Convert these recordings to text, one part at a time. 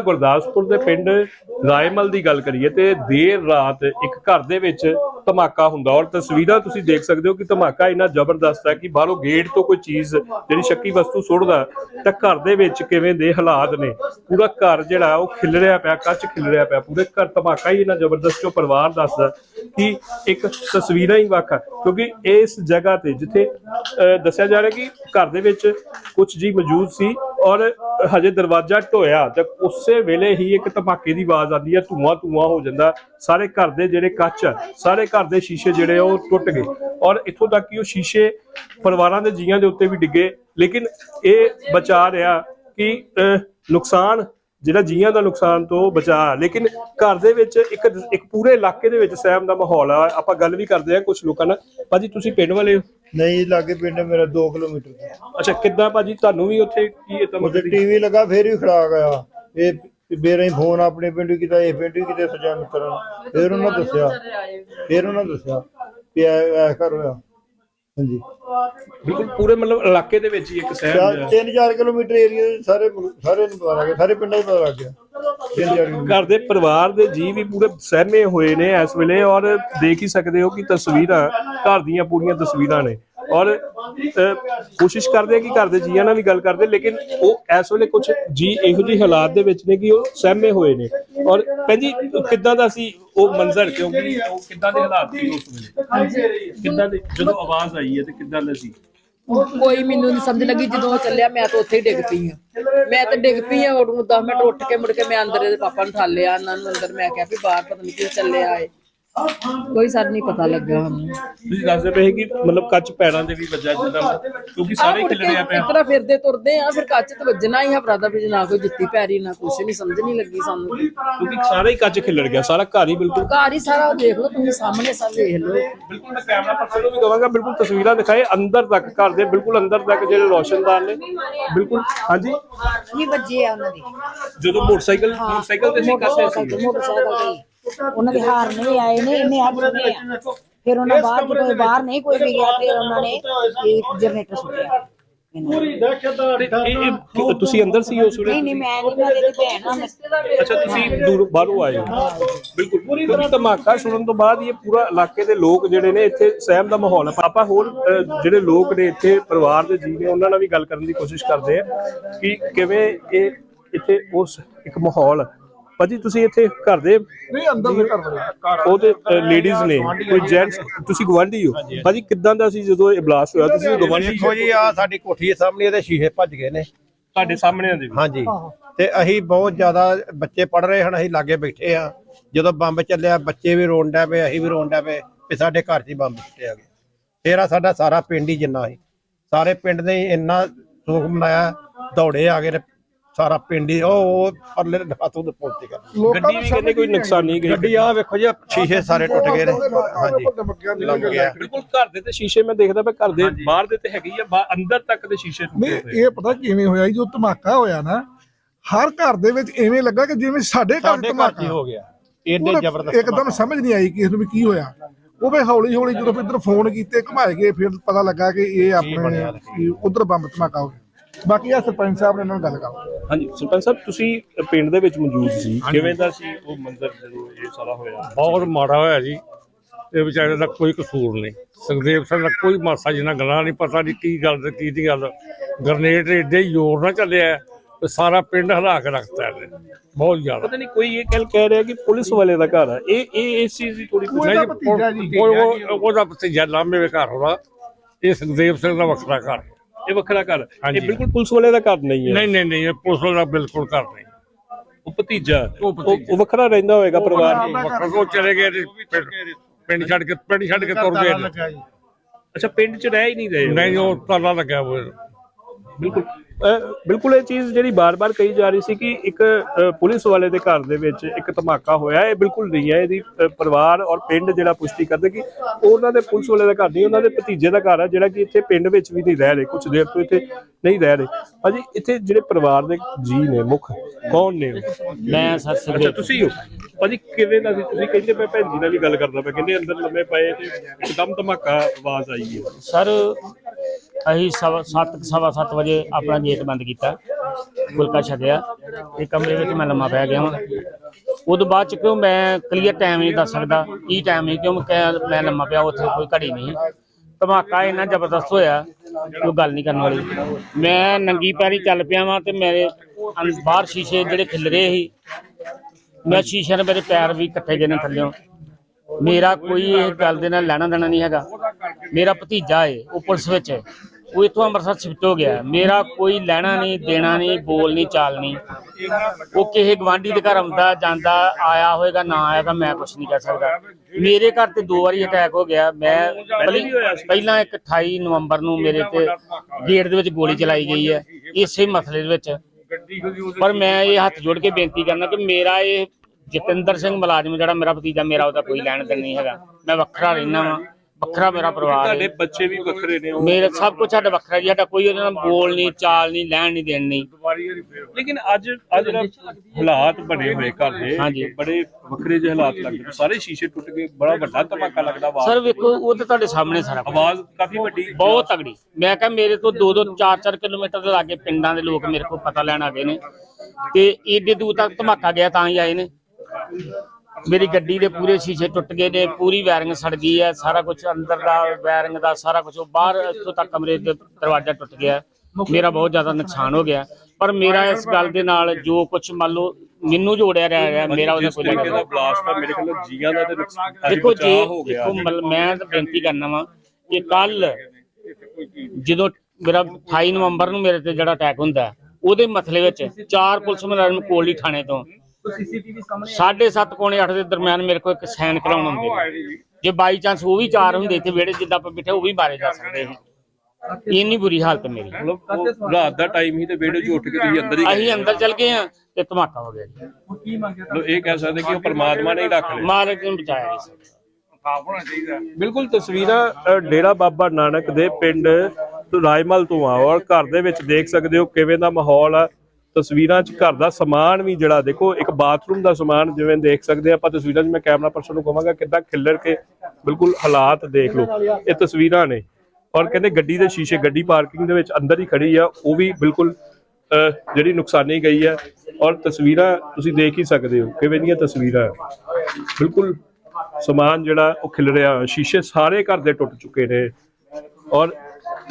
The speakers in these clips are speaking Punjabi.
ਜ਼ਿਲ੍ਹਾ ਗੁਰਦਾਸਪੁਰ ਦੇ ਪਿੰਡ ਰਾਏਮਲ ਦੀ ਗੱਲ ਕਰੀਏ ਤੇ ਦੇਰ ਰਾਤ ਇੱਕ ਘਰ ਦੇ ਵਿੱਚ ਧਮਾਕਾ ਹੁੰਦਾ ਔਰ ਤਸਵੀਰਾਂ ਤੁਸੀਂ ਦੇਖ ਸਕਦੇ ਹੋ ਕਿ ਧਮਾਕਾ ਇੰਨਾ ਜ਼ਬਰਦਸਤ ਹੈ ਕਿ ਬਾਹਰੋਂ ਗੇਟ ਤੋਂ ਕੋਈ ਚੀਜ਼ ਜਿਹੜੀ ਸ਼ੱਕੀ ਵਸਤੂ ਸੁੱਟਦਾ ਤਾਂ ਘਰ ਦੇ ਵਿੱਚ ਕਿਵੇਂ ਦੇ ਹਾਲਾਤ ਨੇ? ਪੂਰਾ ਘਰ ਜਿਹੜਾ ਉਹ ਖਿਲ ਰਿਹਾ ਪਿਆ, ਕੱਚ ਖਿਲ ਰਿਹਾ ਪਿਆ, ਪੂਰੇ ਘਰ ਧਮਾਕਾ ਹੀ ਇੰਨਾ ਜ਼ਬਰਦਸਤ ਜੋ ਪਰਿਵਾਰ ਦੱਸਦਾ ਕਿ ਇੱਕ ਤਸਵੀਰਾਂ ਹੀ ਵੱਖ ਆ। ਕਿਉਂਕਿ ਇਸ ਜਗ੍ਹਾ ਤੇ ਜਿੱਥੇ ਦੱਸਿਆ ਜਾ ਰਿਹਾ ਕਿ ਘਰ ਦੇ ਵਿੱਚ ਕੁਝ ਜੀ ਮੌਜੂਦ ਸੀ ਔਰ ਹਜੇ ਦਰਵਾਜ਼ਾ ਢੋਇਆ ਤੇ ਉਸੇ ਵੇਲੇ ਹੀ ਇੱਕ ਧਮਾਕੇ ਦੀ ਆਵਾਜ਼ ਆਉਂਦੀ ਹੈ ਧੂਆਂ ਧੂਆਂ ਹੋ ਜਾਂਦਾ। ਸਾਰੇ ਘਰ ਦੇ ਜਿਹੜੇ ਕੱਚ ਆ ਸਾਰੇ ਘਰ ਦੇ ਸ਼ੀਸ਼ੇ ਜਿਹੜੇ ਆ ਉਹ ਟੁੱਟ ਗਏ। ਔਰ ਇੱਥੋਂ ਤੱਕ ਕਿ ਉਹ ਸ਼ੀਸ਼ੇ ਪਰਿਵਾਰਾਂ ਦੇ ਜੀਆਂ ਦੇ ਉੱਤੇ ਵੀ ਡਿੱਗੇ। ਲੇਕਿਨ ਇਹ ਬਚਾ ਰਿਹਾ ਕਿ ਅਹ, ਨੁਕਸਾਨ ਜਿਹੜਾ ਜੀਆਂ ਦਾ ਨੁਕਸਾਨ ਤੋਂ ਬਚਾ। ਲੇਕਿਨ ਘਰ ਦੇ ਵਿੱਚ ਇੱਕ ਇੱਕ ਪੂਰੇ ਇਲਾਕੇ ਦੇ ਵਿੱਚ ਸਹਿਮ ਦਾ ਮਾਹੌਲ ਆ। ਆਪਾਂ ਗੱਲ ਵੀ ਕਰਦੇ ਆ ਕੁਝ ਲੋਕਾਂ ਨਾਲ। ਭਾਜੀ ਤੁਸੀਂ ਪਿੰਡ ਵਾਲੇ ਹੋ? ਨਹੀਂ ਲਾਗੇ ਪਿੰਡ ਮੇਰਾ 2 ਕਿਲੋਮੀਟਰ ਦਾ ਅੱਛਾ ਕਿੱਦਾਂ ਭਾਜੀ? ਤੁਹਾਨੂੰ ਵੀ ਉੱਥੇ ਕੀ ਇਹ ਤਾਂ ਉਹਦੇ ਟੀਵੀ ਲੱਗਾ ਫੇਰ ਵੀ ਖੜਾ ਗਿਆ ਇਹ ਮੇਰਾ ਹੀ ਫੋਨ ਆਪਣੇ ਪਿੰਡ ਕੀਤਾ ਇਹ ਪਿੰਡ ਕਿਤੇ ਸਜਾਨ ਕਰਨ ਫੇਰ ਉਹਨਾਂ ਦੱਸਿਆ। ਫੇਰ ਉਹਨਾਂ ਦੱਸਿਆ ਕਿ ਐ ਕਰ ਹੋਇਆ। ਹਾਂਜੀ। ਬਿਲਕੁਲ ਪੂਰੇ ਮਤਲਬ ਇਲਾਕੇ ਦੇ ਵਿੱਚ ਹੀ ਇੱਕ ਸਹਿਮ ਜਿਹਾ। 3-4 ਕਿਲੋਮੀਟਰ ਏਰੀਆ ਸਾਰੇ ਸਾਰੇ ਨੂੰ ਪਤਾ ਲੱਗ ਗਿਆ ਸਾਰੇ ਪਿੰਡਾਂ 'ਚ ਪਤਾ ਲੱਗ ਗਿਆ। 3-4 ਕਿਲੋਮੀਟਰ। ਘਰ ਦੇ ਪਰਿਵਾਰ ਦੇ ਜੀ ਵੀ ਪੂਰੇ ਸਹਿਮੇ ਹੋਏ ਨੇ ਇਸ ਵੇਲੇ ਔਰ ਦੇਖ ਹੀ ਸਕਦੇ ਹੋ ਕਿ ਤਸਵੀਰਾਂ ਘਰ ਦੀਆਂ ਪੂਰੀਆਂ ਤਸਵੀਰਾਂ ਨੇ। ਔਰ ਕੋਸ਼ਿਸ਼ ਕਰਦੇ ਆ ਕਿ ਘਰ ਦੇ ਜੀਆਂ ਨਾਲ ਵੀ ਗੱਲ ਕਰਦੇ ਲੇਕਿਨ ਉਹ ਇਸ ਵੇਲੇ ਕੁਝ ਜੀ ਇਹੋ ਜਿਹੇ ਹਾਲਾਤ ਦੇ ਵਿੱਚ ਨੇ ਕਿ ਉਹ ਸਹਿਮੇ ਹੋਏ ਨੇ। ਔਰ ਭੈਣ ਕਿੱਦਾਂ ਦਾ ਸੀ ਉਹ ਮੰਜ਼ਰ? ਕਿਉਂਕਿ ਉਹ ਕਿੱਦਾਂ ਦੇ ਹਾਲਾਤ ਸੀ ਉਸ ਵੇਲੇ? ਕਿੱਦਾਂ ਦੇ ਜਦੋਂ ਆਵਾਜ਼ ਆਈ ਹੈ ਤੇ ਕਿੱਦਾਂ ਦਾ ਸੀ? ਕੋਈ ਮੈਨੂੰ ਨਹੀਂ ਸਮਝ ਲੱਗੀ ਜਦੋਂ ਚੱਲਿਆ ਮੈਂ ਤਾਂ ਉੱਥੇ ਹੀ ਡਿੱਗ ਪਈ ਆ ਮੈਂ ਤਾਂ ਡਿੱਗ ਪਈ ਆ ਉਦੋਂ 10 ਮਿੰਟ ਉੱਠ ਕੇ ਮੁੜ ਕੇ ਮੈਂ ਅੰਦਰ ਇਹਦੇ ਪਾਪਾ ਨੂੰ ਠਾਲਿਆ ਇਹਨਾਂ ਨੂੰ ਅੰਦਰ ਮੈਂ ਕਿਹਾ ਵੀ ਬਾਹਰ ਪਤਾ ਨਹੀਂ ਕੀ ਚੱਲਿਆ ਏ ਕੋਈ ਸਾਨੂੰ ਨਹੀਂ ਪਤਾ ਲੱਗਾ ਸਾਨੂੰ। ਤੁਸੀਂ ਦੱਸਦੇ ਪਏ ਕਿ ਮਤਲਬ ਕੱਚ ਪੈਰਾਂ ਦੇ ਵੀ ਵੱਜਾ ਜਿੱਦਾਂ ਕਿਉਂਕਿ ਸਾਰੇ ਖਿਲ ਰਿਹਾ ਪਿਆ ਤਰ੍ਹਾਂ ਫਿਰਦੇ ਤੁਰਦੇ ਆ ਫਿਰ ਕੱਚ ਤੇ ਵੱਜਣਾ ਹੀ ਹਫਰਾ ਦਾ ਵੀ ਨਾ ਕੋਈ ਜੁੱਤੀ ਪੈਰੀ ਨਾ ਕੁਛ ਨਹੀਂ ਸਮਝ ਨਹੀਂ ਲੱਗੀ ਸਾਨੂੰ। ਕਿਉਂਕਿ ਸਾਰਾ ਹੀ ਕੱਚ ਖਿਲੜ ਗਿਆ ਸਾਰਾ ਘਰ ਹੀ ਬਿਲਕੁਲ ਘਰ ਹੀ ਸਾਰਾ ਦੇਖ ਲਓ ਤੁਸੀਂ ਸਾਹਮਣੇ ਸਭ ਦੇਖ ਲਓ। ਬਿਲਕੁਲ ਮੈਂ ਕੈਮਰਾ ਪਰਸਨ ਨੂੰ ਵੀ ਕਹਾਂਗਾ ਬਿਲਕੁਲ ਤਸਵੀਰਾਂ ਦਿਖਾਏ ਅੰਦਰ ਤੱਕ ਘਰ ਦੇ ਬਿਲਕੁਲ ਅੰਦਰ ਤੱਕ ਜਿਹੜੇ ਰੋਸ਼ਨਦਾਨ ਨੇ ਬਿਲਕੁਲ ਹਾਂਜੀ? ਨਹੀਂ ਵੱਜੇ ਆ ਉਹਨਾਂ ਦੀ। ਜਦੋਂ ਮੋਟਰਸਾਈਕਲ ਮੋਟਰਸਾਈਕਲ ਤੇ ਸੀ ਕੱਸੇ ਸੀ। ਮੋਟਰਸਾਈਕਲ ਤੇ। ਉਹਨਾਂ ਦੇ ਹਾਰ ਨਹੀਂ ਆਏ ਨੇ ਇਹਨੇ ਆ। ਆ ਫਿਰ ਉਹਨਾਂ ਬਾਹਰ ਜਦੋਂ ਬਾਹਰ ਨਹੀਂ ਕੋਈ ਵੀ ਗਿਆ ਫਿਰ ਉਹਨਾਂ ਨੇ ਇਹ ਜਨਰੇਟਰ ਸੁੱਟਿਆ। ਇਹਨਾਂ ਨੇ। ਤੇ ਇਹ- ਇਹ ਕਿ- ਤੁਸੀਂ ਅੰਦਰ ਸੀ ਉਸ ਵੇਲੇ? ਨਹੀਂ ਨਹੀਂ ਮੈਂ ਨਹੀਂ ਮੈਂ ਤੇਰੀ ਭੈਣ ਆ ਮੈਂ- ਅੱਛਾ ਤੁਸੀਂ ਦੂਰ ਬਾਹਰੋਂ ਆਏ ਹੋ। ਬਿਲਕੁਲ ਪੂਰੀ ਤਰ੍ਹਾਂ ਧਮਾਕਾ ਸੁਣਨ ਤੋਂ ਬਾਅਦ ਇਹ ਪੂਰਾ ਇਲਾਕੇ ਦੇ ਲੋਕ ਜਿਹੜੇ ਨੇ ਇੱਥੇ ਸਹਿਮ ਦਾ ਮਾਹੌਲ ਹੈ। ਆਪਾਂ ਹੋਰ ਜਿਹੜੇ ਲੋਕ ਨੇ ਇੱਥੇ ਪਰਿਵਾਰ ਦੇ ਜੀ ਨੇ ਉਹਨਾਂ ਨਾਲ ਵੀ ਗੱਲ ਕਰਨ ਦੀ ਕੋਸ਼ਿਸ਼ ਕਰਦੇ ਆ ਕਿ ਕਿਵੇਂ ਇਹ ਇੱਥੇ ਉਸ ਇੱਕ ਮਾਹੌਲ ਭਾਜੀ ਤੁਸੀਂ ਇੱਥੇ ਘਰ ਦੇ ਨਹੀਂ ਅੰਦਰ ਦੇ ਘਰ ਉਹਦੇ ਲੇਡੀਜ਼ ਨੇ ਕੋਈ ਜੈਂਟਸ ਤੁਸੀਂ ਗਵਾਂਢੀ ਹੋ। ਭਾਜੀ ਕਿੱਦਾਂ ਦਾ ਸੀ ਜਦੋਂ ਇਹ ਬਲਾਸਟ ਹੋਇਆ? ਤੁਸੀਂ ਗਵਾਂਢੀ ਦੇਖੋ ਜੀ ਆ ਸਾਡੀ ਕੋਠੀ ਦੇ ਸਾਹਮਣੇ ਇਹਦੇ ਸ਼ੀਸ਼ੇ ਭੱਜ ਗਏ ਨੇ। ਤੁਹਾਡੇ ਸਾਹਮਣੇ ਦੇ ਹਾਂਜੀ। ਤੇ ਅਸੀਂ ਬਹੁਤ ਜ਼ਿਆਦਾ ਬੱਚੇ ਪੜ ਰਹੇ ਹਨ ਅਸੀਂ ਲਾਗੇ ਬੈਠੇ ਆ ਜਦੋਂ ਬੰਬ ਚੱਲਿਆ ਬੱਚੇ ਵੀ ਰੋਣ ਡੈ ਪਏ ਅਸੀਂ ਵੀ ਰੋਣ ਡੈ ਪਏ ਵੀ ਸਾਡੇ ਘਰ 'ਚ ਹੀ ਬੰਬ ਸੁੱਟਿਆ ਗਿਆ। ਫੇਰ ਆ ਸਾਡਾ ਸਾਰਾ ਪਿੰਡ ਹੀ ਜਿੰਨਾ ਸੀ। ਸਾਰੇ ਪਿੰਡ ਨੇ ਇੰਨਾ ਸੋਗ ਮਨਾਇਆ ਦੌੜੇ ਆ ਗਏ ਨੇ ਸਾਰਾ ਪਿੰਡ ਹੀ ਉਹ ਪਰਲੇ ਹੱਥੋਂ ਦੇ ਪਹੁੰਚ ਗਿਆ ਗੱਡੀ ਵੀ ਕਹਿੰਦੇ ਕੋਈ ਨੁਕਸਾਨ ਨਹੀਂ ਗਈ ਗੱਡੀ ਆ ਵੇਖੋ ਜੀ ਆਹ ਸ਼ੀਸ਼ੇ ਸਾਰੇ ਟੁੱਟ ਗਏ ਨੇ। ਹਾਂਜੀ। ਲੱਗ ਗਿਆ। ਬਿਲਕੁਲ ਘਰ ਦੇ ਤੇ ਸ਼ੀਸ਼ੇ ਮੈਂ ਦੇਖਦਾ ਪਿਆ ਘਰ ਦੇ ਬਾਹਰ ਦੇ ਤੇ ਹੈਗੀ ਆ ਬਾ- ਅੰਦਰ ਤੱਕ ਦੇ ਸ਼ੀਸ਼ੇ ਟੁੱਟੇ ਨਹੀਂ ਹੋਏ ਇਹ ਪਤਾ ਕਿਵੇਂ ਹੋਇਆ ਜੀ, ਜੋ ਧਮਾਕਾ ਹੋਇਆ ਨਾ ਹਰ ਘਰ ਦੇ ਵਿੱਚ ਐਵੇਂ ਲੱਗਾ ਕਿ ਜਿਵੇਂ ਸਾਡੇ ਘਰ ਸਾਡੇ ਘਰ 'ਚ ਧਮਾਕਾ। ਹੀ ਹੋ ਗਿਆ? ਉਹਦਾ ਜ਼ਬਰਦਸਤ ਇੱਕਦਮ ਸਮਝ ਨਹੀਂ ਆਈ ਕਿ ਇਸ ਨੂੰ ਵੀ ਕੀ ਹੋਇਆ। ਉਹ ਵੀ ਹੌਲੀ ਹੌਲੀ ਜਦੋਂ ਫਿਰ ਇੱਧਰ ਫੋਨ ਕੀਤੇ ਘੁਮਾਏ ਗਏ ਫਿਰ ਪਤਾ ਲੱਗਾ ਕਿ ਇਹ ਆਪਣੇ ਬਣਿਆ? ਉਧਰ ਬੰਬ ਧਮਾਕਾ ਹੋ ਗਿਆ। ਬਾਕੀ ਆ ਸਰਪੰਚ ਸਾਹਿਬ ਨੇ ਇਹਨਾਂ ਨਾਲ ਗੱਲ ਕਰੋ ਹਾਂਜੀ ਸਰਪੰਚ ਸਾਹਿਬ ਤੁਸੀਂ ਪਿੰਡ ਦੇ ਵਿੱਚ ਮੌਜੂਦ ਸੀ। ਕਿਵੇਂ ਦਾ ਸੀ ਉਹ ਮੰਜ਼ਰ ਜਦੋਂ ਇਹ ਸਾਰਾ ਹੋਇਆ? ਬਹੁਤ ਮਾੜਾ ਹੋਇਆ ਜੀ। ਇਹ ਵਿਚਾਰੇ ਦਾ ਕੋਈ ਕਸੂਰ ਨਹੀਂ। ਸੁਖਦੇਵ ਸਿੰਘ ਦਾ ਕੋਈ ਮਾਸਾ ਜਿਹਾ ਗੱਲਾਂ ਨਹੀਂ ਪਤਾ ਨਹੀਂ ਕੀ ਗੱਲ ਤੇ ਕੀ ਦੀ ਗੱਲ। ਗਰਨੇਡ ਏਡੇ ਹੀ ਜ਼ੋਰ ਨਾਲ ਚੱਲਿਆ ਤੇ ਸਾਰਾ ਪਿੰਡ ਹਿਲਾ ਕੇ ਰੱਖਤਾ ਇਹਨੇ। ਬਹੁਤ ਜ਼ਿਆਦਾ। ਪਤਾ ਨਹੀਂ ਕੋਈ ਇਹ ਗੱਲ ਕਹਿ ਰਿਹਾ ਕਿ ਪੁਲਿਸ ਵਾਲੇ ਦਾ ਘਰ ਆ ਇਹ ਇਹ ਇਸ ਚੀਜ਼ ਦੀ ਥੋੜੀ ਉਹ- ਉਹਦਾ ਭਤੀਜਾ ਲਾਮੇ ਦੇ ਘਰ ਉਹਦਾ। ਇਹ ਸੁਖਦੇਵ ਸਿੰਘ ਦਾ ਵੱਖਰਾ ਘਰ ਹੈ। ਇਹ ਵੱਖਰਾ ਘਰ। ਇਹ ਹਾਂਜੀ। ਬਿਲਕੁਲ ਪੁਲਿਸ ਵਾਲੇ ਦਾ ਘਰ ਨਹੀਂ ਹੈ। ਨਹੀਂ ਨਹੀਂ ਨਹੀਂ ਇਹ ਪੁਲਿਸ ਦਾ ਬਿਲਕੁਲ ਘਰ ਨਹੀਂ। ਉਹ ਭਤੀਜਾ। ਉਹ ਭਤੀਜਾ। ਉਹ- ਉਹ ਵੱਖਰਾ ਰਹਿੰਦਾ ਹੋਏਗਾ ਪਰਿਵਾਰ ਵੱਖਰਾ ਉਹ ਚਲੇ ਗਏ ਤੇ ਪਿੰਡ- ਪਿੰਡ ਛੱਡ ਕੇ ਪਿੰਡ ਛੱਡ ਕੇ ਤੁਰ ਗਏ। ਨੇ। ਅੱਛਾ ਪਿੰਡ 'ਚ ਰਹਿ ਹੀ ਨਹੀਂ ਰਹੇ। ਨਹੀਂ ਉਹ ਤਾਲਾ ਲੱਗਿਆ ਹੋਇਆ। ਬਿਲਕੁਲ। ਬਿਲਕੁਲ ਇਹ ਚੀਜ਼ ਜਿਹੜੀ ਬਾਰ-ਬਾਰ ਕਹੀ ਜਾ ਰਹੀ ਸੀ ਕਿ ਇੱਕ ਪੁਲਿਸ ਵਾਲੇ ਦੇ ਘਰ ਦੇ ਵਿੱਚ ਇੱਕ ਧਮਾਕਾ ਹੋਇਆ ਇਹ ਬਿਲਕੁਲ ਨਹੀਂ ਹੈ। ਇਹਦੀ ਪਰਿਵਾਰ ਔਰ ਪਿੰਡ ਜਿਹੜਾ ਪੁਸ਼ਟੀ ਕਰਦੇ ਕਿ ਉਹਨਾਂ ਦੇ ਪੁਲਿਸ ਵਾਲੇ ਦਾ ਘਰ ਨਹੀਂ ਉਹਨਾਂ ਦੇ ਭਤੀਜੇ ਦਾ ਘਰ ਹੈ ਜਿਹੜਾ ਕਿ ਇੱਥੇ ਪਿੰਡ ਵਿੱਚ ਵੀ ਨਹੀਂ ਰਹਿ ਰਹੇ ਕੁਝ ਦੇਰ ਤੋਂ ਇੱਥੇ ਨਹੀਂ ਰਹਿ ਰਹੇ। ਭਾਜੀ ਇੱਥੇ ਜਿਹੜੇ ਪਰਿਵਾਰ ਦੇ ਜੀ ਨੇ ਮੁੱਖ ਕੌਣ ਨੇ? ਉਹ? ਮੈਂ ਸਰ ਅੱਛਾ ਤੁਸੀਂ ਹੋ ਭਾਜੀ ਕਿਵੇਂ ਦਾ ਸੀ? ਤੁਸੀਂ ਕਹਿੰਦੇ ਪਏ ਭੈਣ ਜੀ ਨਾਲ ਵੀ ਗੱਲ ਕਰਦਾ ਪਿਆ ਕਹਿੰਦੇ ਅੰਦਰ ਲੰਮੇ ਪਏ ਤੇ ਇੱਕਦਮ ਧਮਾਕਾ ਆਵਾਜ਼ ਆਈ ਹੈ। ਸਰ ਅਸੀਂ ਸਵਾ ਸੱਤ ਸਵਾ ਸੱਤ ਵਜੇ ਆਪਣਾ ਗੇਟ ਬੰਦ ਕੀਤਾ, ਫੁਲਕਾ ਛਕਿਆ ਤੇ ਕਮਰੇ ਵਿੱਚ ਮੈਂ ਲੰਮਾ ਪੈ ਗਿਆ ਹਾਂ ਉਦੋਂ ਬਾਅਦ ਚ ਕਿਉਂ ਮੈਂ ਕਲੀਅਰ ਟਾਈਮ ਨਹੀਂ ਦੱਸ ਸਕਦਾ, ਕੀ ਟਾਈਮ ਨਹੀਂ ਕਿਉਂ ਮੈਂ ਲੰਮਾ ਪਿਆ, ਉੱਥੇ ਕੋਈ ਘੜੀ ਨਹੀਂ ਧਮਾਕਾ ਇੰਨਾ ਜ਼ਬਰਦਸਤ ਹੋਇਆ ਕਿ ਗੱਲ ਨਹੀਂ ਕਰਨ ਵਾਲੀ। ਮੈਂ ਨੰਗੀ ਪੈਰੀ ਚੱਲ ਪਿਆ ਵਾਂ ਤੇ ਮੇਰੇ ਬਾਹਰ ਸ਼ੀਸ਼ੇ ਜਿਹੜੇ ਖਿਲ ਰਹੇ ਸੀ, ਮੈਂ ਸ਼ੀਸ਼ੇ ਨਾਲ ਮੇਰੇ ਪੈਰ ਵੀ ਕੱਟੇ ਗਏ ਨੇ ਥੱਲਿਓਂ। ਮੇਰਾ ਕੋਈ ਇਹ ਗੱਲ ਦੇ ਨਾਲ ਲੈਣਾ ਦੇਣਾ ਨਹੀਂ ਹੈਗਾ। ਮੇਰਾ ਭਤੀਜਾ ਏ, ਉਹ ਪੁਲਿਸ ਵਿੱਚ ਹੈ ਉਹ ਇਥੋਂ ਅੰਮ੍ਰਿਤਸਰ ਸ਼ਿਫਟ ਹੋ ਗਿਆ। ਮੇਰਾ ਕੋਈ ਲੈਣਾ ਨਹੀਂ ਦੇਣਾ ਨਹੀਂ ਬੋਲ ਨਹੀਂ ਚਾਲ ਨਹੀਂ। ਉਹ ਕਿਸੇ ਗਵਾਂਢੀ ਦੇ ਘਰ ਆਉਂਦਾ ਜਾਂਦਾ ਆਇਆ ਹੋਏਗਾ ਨਾ ਆਏਗਾ ਮੈਂ ਕੁਝ ਨਹੀਂ ਕਹਿ ਸਕਦਾ। ਮੇਰੇ ਘਰ ਤੇ ਦੋ ਵਾਰੀ ਅਟੈਕ ਹੋ ਗਿਆ। ਮੈਂ ਪਹਿਲੀ- ਪਹਿਲਾਂ ਇੱਕ 28 ਨਵੰਬਰ ਨੂੰ ਮੇਰੇ ਤੇ ਗੇਟ ਦੇ ਵਿੱਚ ਗੋਲੀ ਚਲਾਈ ਗਈ ਹੈ। ਇਸੇ ਮਸਲੇ ਦੇ ਵਿੱਚ। ਪਰ ਮੈਂ ਇਹ ਹੱਥ ਜੋੜ ਕੇ ਬੇਨਤੀ ਕਰਨਾ ਕਿ ਮੇਰਾ ਇਹ ਜਤਿੰਦਰ ਸਿੰਘ ਮੁਲਾਜ਼ਮ ਜਿਹੜਾ ਮੇਰਾ ਭਤੀਜਾ ਮੇਰਾ ਉਹਦਾ ਕੋਈ ਲੈਣ ਦੇਣ ਨਹੀਂ ਹੈਗਾ। ਮੈਂ ਵੱਖਰਾ ਰਹਿਣਾ ਵਾਂ। ਵੱਖਰਾ ਮੇਰਾ ਪਰਿਵਾਰ ਤੁਹਾਡੇ ਹੈ ਬੱਚੇ ਵੀ ਵੱਖਰੇ ਨੇ ਉਹ ਮੇਰੇ ਸਭ ਕੁਝ ਸਾਡਾ ਵੱਖਰਾ ਜੀ ਸਾਡਾ ਕੋਈ ਉਹਦੇ ਨਾਲ ਬੋਲ ਨਹੀਂ ਚਾਲ ਨਹੀਂ ਲੈਣ ਨਹੀਂ ਦੇਣ ਨਹੀਂ ਲੇਕਿਨ ਅੱਜ ਅੱਜ ਜਿਹੜਾ ਹਾਲਾਤ ਬਣੇ ਹੋਏ ਘਰ ਦੇ। ਬੜੇ ਵੱਖਰੇ ਜਿਹੇ ਹਾਲਾਤ ਲੱਗਦੇ ਨੇ। ਸਾਰੇ ਸ਼ੀਸ਼ੇ ਟੁੱਟ ਗਏ ਬੜਾ ਵੱਡਾ ਧਮਾਕਾ ਲੱਗਦਾ ਆਵਾਜ਼ ਸਰ ਵੇਖੋ ਉਹ ਤਾਂ ਤੁਹਾਡੇ ਸਾਹਮਣੇ ਸਾਰਾ। ਆਵਾਜ਼ ਕਾਫੀ ਵੱਡੀ ਬਹੁਤ ਤਗੜੀ ਮੈਂ ਕਿਹਾ ਮੇਰੇ ਤੋਂ 2-2 4-4 ਕਿਲੋਮੀਟਰ ਦੇ ਲਾਗੇ ਪਿੰਡਾਂ ਦੇ ਲੋਕ ਮੇਰੇ ਕੋਲ ਪਤਾ ਲੈਣ ਆ ਗਏ ਨੇ ਤੇ ਏਡੇ ਦੂਰ ਤੱਕ ਧਮਾਕਾ ਗਿਆ ਤਾਂ ਹੀ ਆਏ ਨੇ ਮੇਰੀ ਗੱਡੀ ਦੇ ਪੂਰੇ ਸ਼ੀਸ਼ੇ ਟੁੱਟ ਗਏ ਨੇ ਪੂਰੀ ਵਾਇਰਿੰਗ ਸੜ ਗਈ ਹੈ ਸਾਰਾ ਕੁਝ ਅੰਦਰ ਦਾ ਵਾਇਰਿੰਗ ਦਾ ਸਾਰਾ ਕੁਝ ਬਾਹਰ ਇੱਥੋਂ ਤੱਕ ਕਮਰੇ ਦੇ ਦਰਵਾਜ਼ਾ ਟੁੱਟ ਗਿਆ ਮੇਰਾ ਬਹੁਤ ਜ਼ਿਆਦਾ ਨੁਕਸਾਨ ਹੋ ਗਿਆ ਪਰ ਮੇਰਾ ਇਸ ਗੱਲ ਦੇ ਨਾਲ ਜੋ ਕੁਝ ਮੰਨ ਲਓ ਮੈਨੂੰ ਜੋੜਿਆ ਰਹਿ ਗਿਆ ਮੇਰਾ ਉਹਦਾ ਕੋਈ ਤਰੀਕੇ ਲੈਣਾ ਦਾ ਬਲਾਸਟ ਆ ਮੇਰੇ ਖਿਆਲ ਜੀਆਂ ਦਾ ਤੇ ਨੁਕਸਾਨ ਦੇਖੋ ਜੇ ਬਚਾਅ ਹੋ ਗਿਆ ਦੇਖੋ ਮੈਂ ਤਾਂ ਬੇਨਤੀ ਕਰਨਾ ਵਾਂ ਕਿ ਕੱਲ ਜਦੋਂ ਮੇਰਾ 28 ਨਵੰਬਰ ਨੂੰ ਮੇਰੇ ਤੇ ਜਿਹੜਾ ਅਟੈਕ ਹੁੰਦਾ ਉਹਦੇ ਮਸਲੇ ਵਿੱਚ ਚਾਰ ਪੁਲਿਸ ਮੁਲਾਜ਼ਮ ਕੋਲੀ ਥਾਣੇ ਤੋਂ। ਸਾਢੇ ਸੱਤ ਪੌਣੇ 8 ਦੇ ਦਰਮਿਆਨ ਮੇਰੇ ਕੋਲ ਇੱਕ ਸਾਈਨ ਕਰਾਉਣ ਨੇ। ਜੇ ਬਾਈ ਚਾਂਸ ਉਹ ਵੀ ਚਾਰ ਹੁੰਦੇ ਇੱਥੇ ਵਿਹੜੇ ਜਿੱਦਾਂ ਆਪਾਂ ਬਿਠੇ ਉਹ ਵੀ ਮਾਰੇ ਜਾ ਸਕਦੇ ਸੀ ਇੰਨੀ ਬੁਰੀ ਹਾਲਤ ਮੇਰੀ। ਮਤਲਬ ਰਾਤ ਦਾ ਟਾਈਮ ਹੀ ਤੇ ਵਿਹੜੇ 'ਚ ਉੱਠ ਕੇ ਤੁਸੀਂ ਅੰਦਰ ਹੀ ਗਏ। ਅਸੀਂ ਅੰਦਰ ਚਲ ਗਏ ਆ ਤੇ ਧਮਾਕਾ ਹੋ ਗਿਆ ਜੀ। ਮਤਲਬ ਇਹ ਕਹਿ ਸਕਦੇ ਕਿ ਉਹ ਪਰਮਾਤਮਾ ਨੇ ਹੀ ਰੱਖ ਲਿਆ। ਮਾਲਕ ਨੇ ਬਚਾਇਆ ਜੀ ਬਿਲਕੁਲ ਤਸਵੀਰਾਂ ਅ, ਡੇਰਾ ਬਾਬਾ ਨਾਨਕ ਦੇ ਪਿੰਡ ਰਾਇਮਲ ਤੋਂ ਆ ਔਰ ਘਰ ਦੇ ਵਿੱਚ ਦੇਖ ਸਕਦੇ ਹੋ ਕਿਵੇਂ ਦਾ ਮਾਹੌਲ ਆ। ਤਸਵੀਰਾਂ 'ਚ ਘਰ ਦਾ ਸਮਾਨ ਵੀ ਜਿਹੜਾ, ਦੇਖੋ, ਇੱਕ ਬਾਥਰੂਮ ਦਾ ਸਮਾਨ ਜਿਵੇਂ ਦੇਖ ਸਕਦੇ ਆ ਆਪਾਂ ਤਸਵੀਰਾਂ 'ਚ, ਮੈਂ ਕੈਮਰਾ ਪਰਸਨ ਨੂੰ ਕਹਾਂਗਾ ਕਿੱਦਾਂ ਖਿੱਲਰ ਕੇ ਬਿਲਕੁਲ ਹਾਲਾਤ ਦੇਖ ਲਓ। ਇਹ ਤਸਵੀਰਾਂ ਨੇ। ਔਰ ਕਹਿੰਦੇ ਗੱਡੀ ਦੇ ਸ਼ੀਸ਼ੇ, ਗੱਡੀ ਪਾਰਕਿੰਗ ਦੇ ਵਿੱਚ ਅੰਦਰ ਹੀ ਖੜੀ ਆ, ਉਹ ਵੀ ਬਿਲਕੁਲ ਜਿਹੜੀ ਨੁਕਸਾਨੀ ਗਈ ਹੈ ਔਰ ਤਸਵੀਰਾਂ ਤੁਸੀਂ ਦੇਖ ਹੀ ਸਕਦੇ ਹੋ, ਕਿਵੇਂ ਦੀਆਂ ਤਸਵੀਰਾਂ ਬਿਲਕੁਲ ਸਮਾਨ ਜਿਹੜਾ, ਉਹ ਖਿਲ ਰਿਹਾ, ਸ਼ੀਸ਼ੇ ਸਾਰੇ ਘਰ ਦੇ ਟੁੱਟ ਚੁੱਕੇ ਨੇ। ਔਰ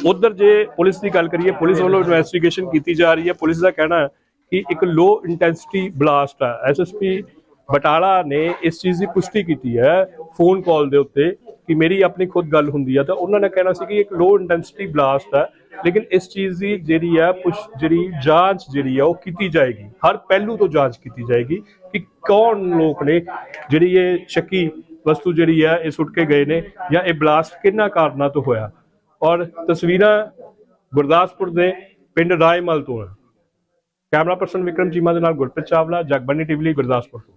ਉਧਰ ਜੇ ਪੁਲਿਸ ਦੀ ਗੱਲ ਕਰੀਏ, ਪੁਲਿਸ ਵੱਲੋਂ ਇਨਵੈਸਟੀਗੇਸ਼ਨ ਕੀਤੀ ਜਾ ਰਹੀ ਹੈ। ਪੁਲਿਸ ਦਾ ਕਹਿਣਾ ਹੈ ਕਿ ਇੱਕ ਲੋ ਇੰਟੈਂਸਿਟੀ ਬਲਾਸਟ ਹੈ ਐਸਐਸਪੀ ਬਟਾਲਾ ਨੇ ਇਸ ਚੀਜ਼ ਦੀ ਪੁਸ਼ਟੀ ਕੀਤੀ ਹੈ ਫੋਨ ਕਾਲ ਦੇ ਉੱਤੇ, ਕਿ ਮੇਰੀ ਆਪਣੀ ਖੁਦ ਗੱਲ ਹੁੰਦੀ ਹੈ ਤਾਂ ਉਹਨਾਂ ਨੇ ਕਹਿਣਾ ਸੀ ਕਿ ਇੱਕ ਲੋ ਇੰਟੈਂਸਿਟੀ ਬਲਾਸਟ ਹੈ ਲੇਕਿਨ ਇਸ ਚੀਜ਼ ਦੀ ਜਿਹੜੀ ਆ, ਪੁਸ਼ ਜਿਹੜੀ ਜਾਂਚ ਜਿਹੜੀ ਆ, ਉਹ ਕੀਤੀ ਜਾਏਗੀ। ਹਰ ਪਹਿਲੂ ਤੋਂ ਜਾਂਚ ਕੀਤੀ ਜਾਏਗੀ ਕਿ ਕੌਣ ਲੋਕ ਨੇ ਜਿਹੜੀ ਇਹ ਸ਼ੱਕੀ ਵਸਤੂ ਜਿਹੜੀ ਹੈ ਇਹ ਸੁੱਟ ਕੇ ਗਏ ਨੇ ਜਾਂ ਇਹ ਬਲਾਸਟ ਕਿੰਨਾ ਕਾਰਨਾਂ ਤੋਂ ਹੋਇਆ। ਔਰ ਤਸਵੀਰਾਂ ਗੁਰਦਾਸਪੁਰ ਦੇ ਪਿੰਡ ਰਾਏਮਲ ਤੋਂ ਹੈ ਕੈਮਰਾ ਪਰਸਨ ਵਿਕਰਮ ਚੀਮਾ ਦੇ ਨਾਲ ਗੁਰਪ੍ਰੀਤ ਚਾਵਲਾ ਜਗਬਾਨੀ ਟੀਵੀ ਲਈ ਗੁਰਦਾਸਪੁਰ ਤੋਂ।